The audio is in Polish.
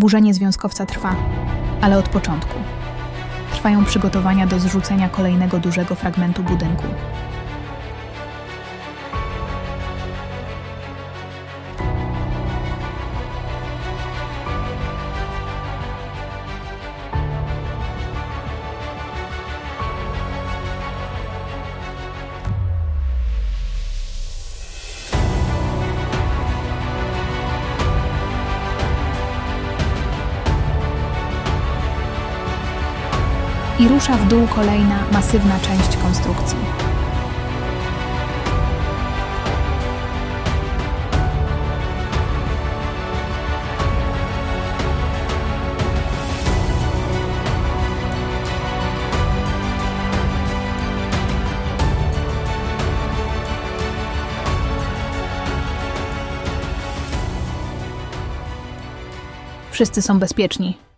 Burzenie związkowca trwa, ale od początku. Trwają przygotowania do zrzucenia kolejnego dużego fragmentu budynku. I rusza w dół kolejna masywna część konstrukcji. Wszyscy są bezpieczni.